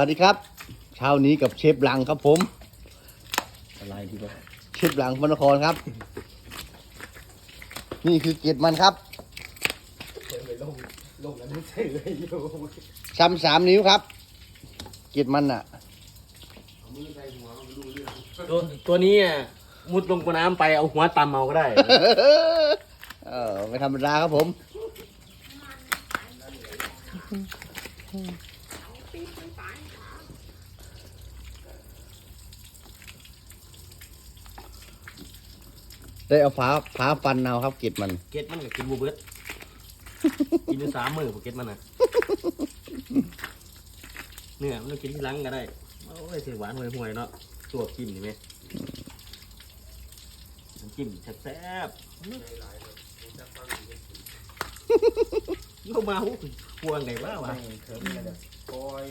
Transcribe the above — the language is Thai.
วัสดีครับ เช้านี้กับเชฟหลังครับผม อะไรดีวะเชฟหลังพระนครครับ นี่คือเกล็ดมันครับลงลงอันนี้ใส่เลยอยู่ซ้ำสามนิ้วครับ เกล็ดมันอะตัวตัวนี้อะมุดลงกน้ำไปเอาหัวตำเอาก็ได้ เออไม่ธรรมดาครับผม ได้เอาฟ้าฟ้าฟันเอาครับเกล็ดมัน เก็ตมันกับกินบูเบิร์ต กินอยู่สามมือผมเก็ตมันอะเนื้อมันต้องกินที่หลังก็ได้โอ้ยเสียหวานห่วยห่วยๆเนาะตัวกินนี่ไหมน้ำจิ้มแซ่บๆ โยมาหูพวงไงบ้าวะเขิมเลยคอย